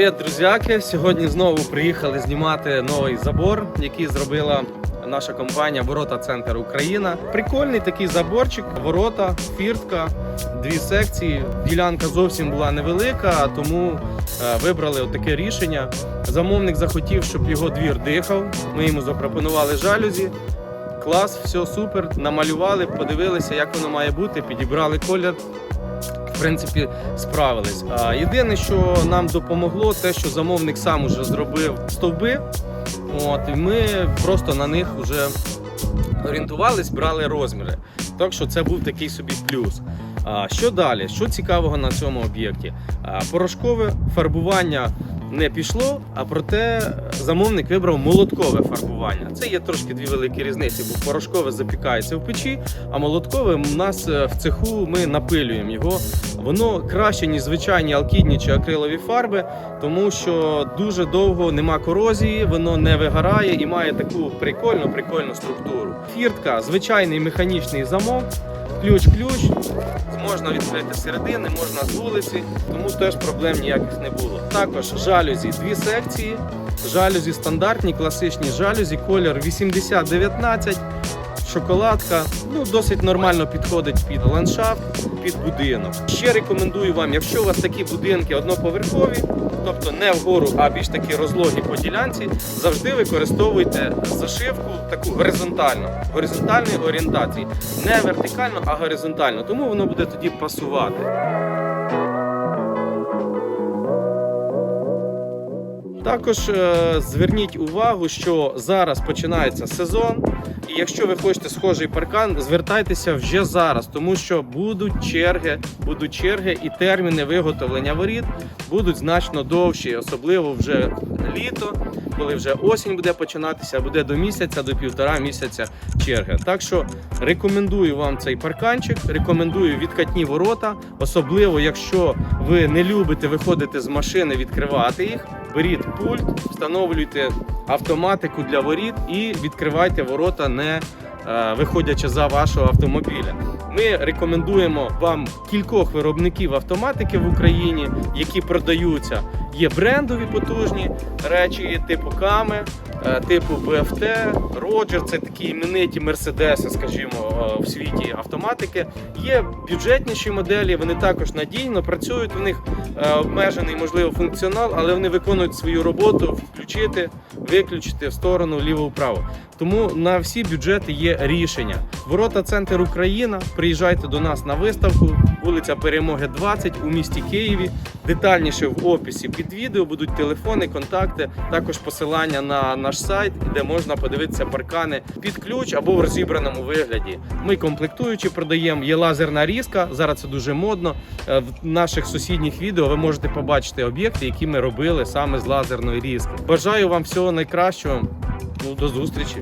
Привіт, друзяки! Сьогодні знову приїхали знімати новий забор, який зробила наша компанія Ворота Центр Україна. Прикольний такий заборчик, ворота, фіртка, дві секції. Ділянка зовсім була невелика, тому е, вибрали таке рішення. Замовник захотів, щоб його двір дихав. Ми йому запропонували жалюзі. Клас, все супер. Намалювали, подивилися, як воно має бути, підібрали колір принципі справились. А єдине, що нам допомогло, те, що замовник сам уже зробив стовби. От, і ми просто на них вже орієнтувались, брали розміри. Так що це був такий собі плюс. А, що далі? Що цікавого на цьому об'єкті? Порошкове фарбування не пішло, а проте замовник вибрав молоткове фарбування. Це є трошки дві великі різниці, бо порошкове запікається в печі, а молоткове у нас е, в цеху ми напилюємо його. Воно краще, ніж звичайні алкідні чи акрилові фарби, тому що дуже довго нема корозії, воно не вигорає і має таку прикольну прикольну структуру. Фіртка, звичайний механічний замок, ключ-ключ. Можна відкрити середини, можна з вулиці, тому теж проблем ніяких не було. Також жалюзі, дві секції. Жалюзі стандартні, класичні жалюзі, колір 80-19, шоколадка. Ну, досить нормально підходить під ландшафт, під будинок. Ще рекомендую вам, якщо у вас такі будинки одноповерхові, тобто не вгору, а більш такі розлогі по ділянці, завжди використовуйте зашивку таку горизонтальну, горизонтальної орієнтації. Не вертикально, а горизонтально. Тому воно буде тоді пасувати. Також е, зверніть увагу, що зараз починається сезон, і якщо ви хочете схожий паркан, звертайтеся вже зараз, тому що будуть черги, будуть черги і терміни виготовлення воріт будуть значно довші, особливо вже літо, коли вже осінь буде починатися, буде до місяця, до півтора місяця черги. Так що рекомендую вам цей парканчик, рекомендую відкатні ворота, особливо якщо ви не любите виходити з машини, відкривати їх. Беріть пульт, встановлюйте автоматику для воріт і відкривайте ворота, не е, виходячи за вашого автомобіля. Ми рекомендуємо вам кількох виробників автоматики в Україні, які продаються. Є брендові потужні речі, типу Ками, е, типу BFT, Roger, це такі імениті мерседеси, скажімо, е, в світі автоматики. Є бюджетніші моделі, вони також надійно працюють. У них е, обмежений можливо функціонал, але вони виконують свою роботу, включити, виключити в сторону вліво-вправо. Тому на всі бюджети є рішення. Ворота Центр Україна. Приїжджайте до нас на виставку, вулиця Перемоги 20 у місті Києві. Детальніше в описі під відео будуть телефони, контакти, також посилання на наш сайт, де можна подивитися паркани під ключ або в розібраному вигляді. Ми комплектуючі продаємо. Є лазерна різка. Зараз це дуже модно. Е, В наших сусідніх відео ви можете побачити об'єкти, які ми робили саме з лазерної різки. Бажаю вам всього найкращого. Ну, до зустрічі.